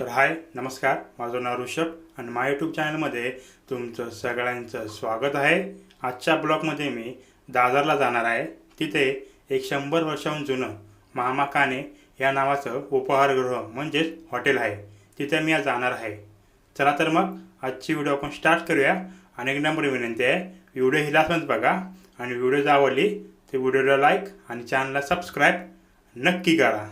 तर हाय नमस्कार. माझं नाव ऋषभ आणि माझ्या यूट्यूब चॅनलमध्ये तुमचं सगळ्यांचं स्वागत आहे. आजच्या ब्लॉगमध्ये मी दादरला जाणार आहे. तिथे एक शंभर वर्षाहून जुनं महामाकाने या नावाचं उपहारगृह म्हणजेच हॉटेल आहे. तिथे मी आज जाणार आहे. चला तर मग आजची व्हिडिओ आपण स्टार्ट करूया. आणि एक नंबर विनंती आहे. व्हिडिओ ही बघा आणि व्हिडिओ जर आवडली तर व्हिडिओला लाईक आणि चॅनलला सबस्क्राईब नक्की करा.